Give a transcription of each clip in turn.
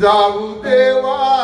जाऊ देवा.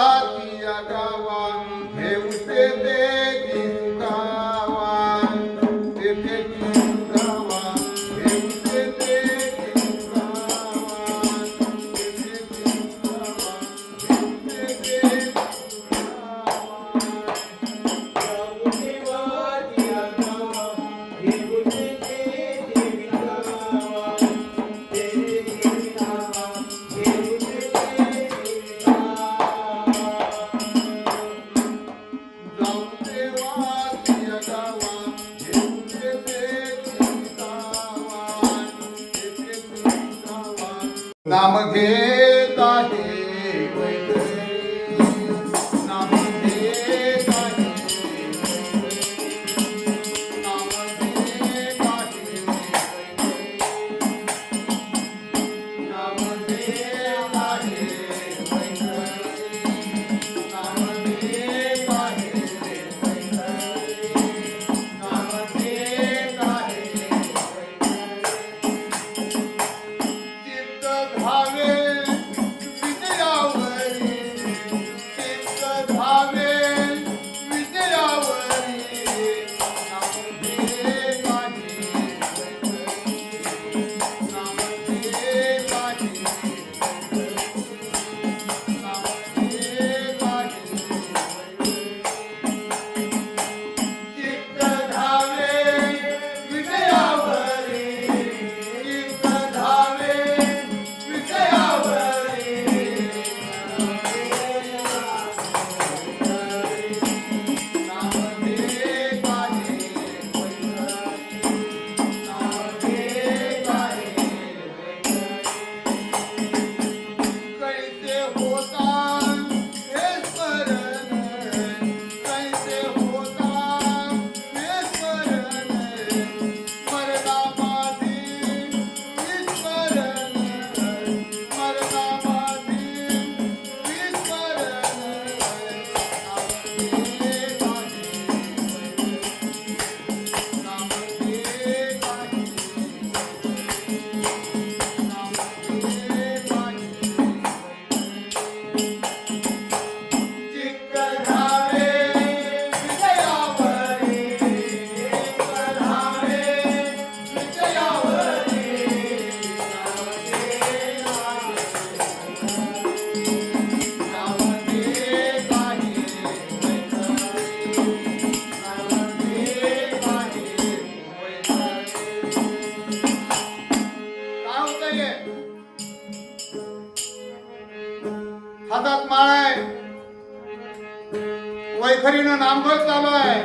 महिना नामघर चालू आहे.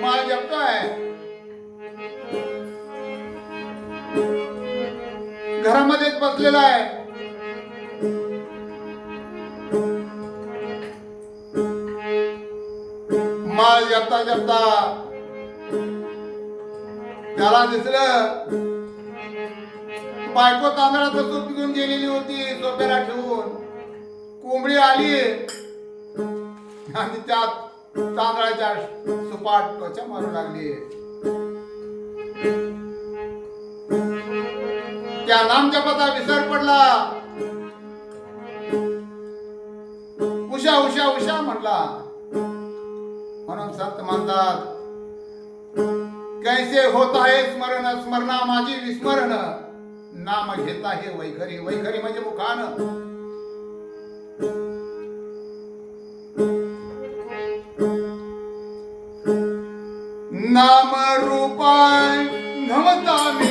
माल जपता आहे. घरामध्येच बसलेला आहे. माल जपता जपता त्याला दिसलं बायको तांदळाचं तूप घेऊन गेलेली होती सोप्याला ठेवून. कोंबडी आली आणि त्यात तांदळाच्या सुपाट त्वचा मारू लागली. त्या नामजपाचा विसर पडला. उषा उषा उषा म्हटला म्हणून संत म्हणतात कैसे होत आहे स्मरण स्मरणा माझी विस्मरण. नाम घेता हे वैखरी वैखरी म्हणजे मुखान. નામ રૂપાય નમતા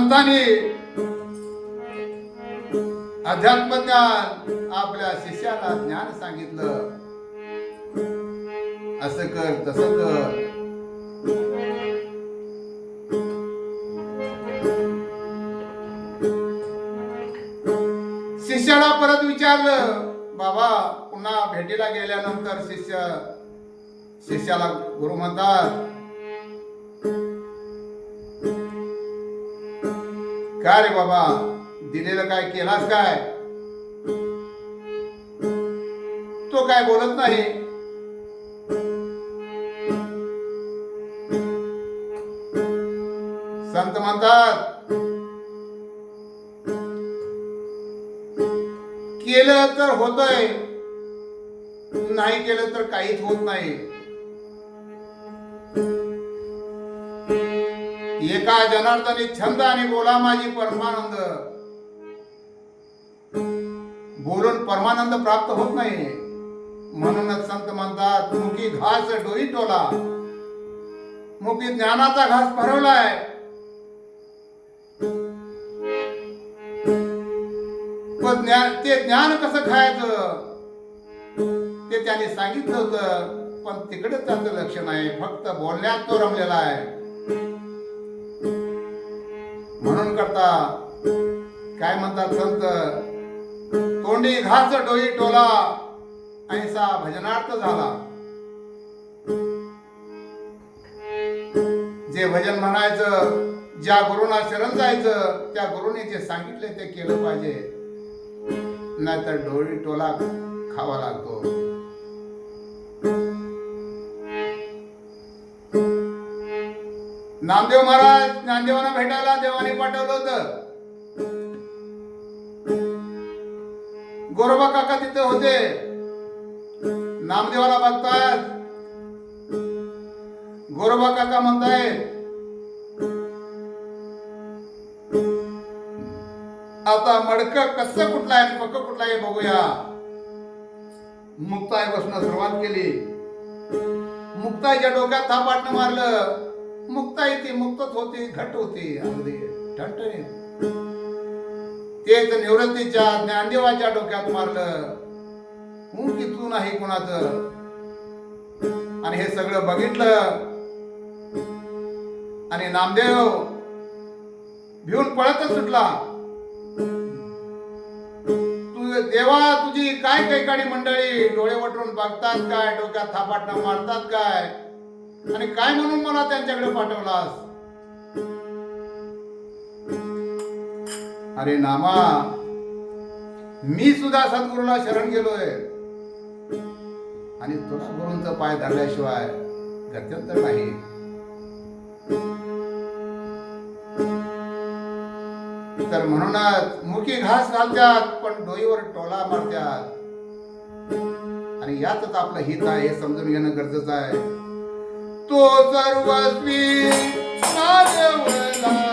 संतांनी अध्यात्म ज्ञान आपल्या शिष्याला ज्ञान सांगितलं. असं कर तस कर. शिष्याला परत विचारलं बाबा पुन्हा भेटीला गेल्यानंतर शिष्य शिष्याला गुरु म्हणतात काय रे बाबा? दिलेलं काय केलास काय? तो काय बोलत नाही? संत म्हणतात केलं तर होतय नाही केलं तर काहीच होत नाही. एका जनार्दने छंद आणि बोला माझी परमानंद. बोलून परमानंद प्राप्त होत नाही. म्हणूनच संत म्हणतात मुखी घास डोई टोला. मुखी ज्ञानाचा घास भरवलाय. ज्ञान ते ज्ञान कसं खायचं? ते त्याने सांगितलं होतं पण तिकडे त्याचं लक्ष नाही फक्त बोलण्यात तो रमलेला आहे. करता? काय म्हणतात संत? तोंडी घास डोई टोला ऐसा भजनार्थ झाला. जे भजन म्हणायचं ज्या गुरुना शरण जायचं त्या गुरुने जे सांगितले ते केलं पाहिजे. नाहीतर डोळी टोला खावा लागतो. नामदेव महाराज ज्ञानदेवांना भेटायला देवाने पाठवलं होत. गोरोबा काका तिथे होते. नामदेवाला बघतायत. गोरोबा काका म्हणतायत आता मडक कस कुठलं आहे पक्क कुठला आहे बघूया. मुक्ताई बसणं सुरुवात केली. मुक्ताईच्या डोक्यात थापाटणं मारलं. मुक्ता येते मुक्तच होती घट होती अगदी. ठणठणीत. तेच निवृत्तीच्या ज्ञानदेवाच्या डोक्यात मारलं. हूं की तू नाही कुणाचं. आणि हे सगळं बघितलं. आणि नामदेव भिवून पळतच सुटला. तू देवा तुझी काय कैकाडी मंडळी? डोळे वटरून बघतात काय? डोक्यात थापाटणं मारतात काय? आणि काय म्हणून मला त्यांच्याकडे पाठवलास? अरे नामा मी सुद्धा सद्गुरूला शरण गेलोय. आणि तुला गुरूंचा पाय धरल्याशिवाय गत्यंतर नाही. तर म्हणूनच मुखी घास घालतात पण डोईवर टोला मारतात आणि यातच आपलं हित आहे हे समजून घेणं गरजेचं आहे. तो सर्वस्वी ना देवला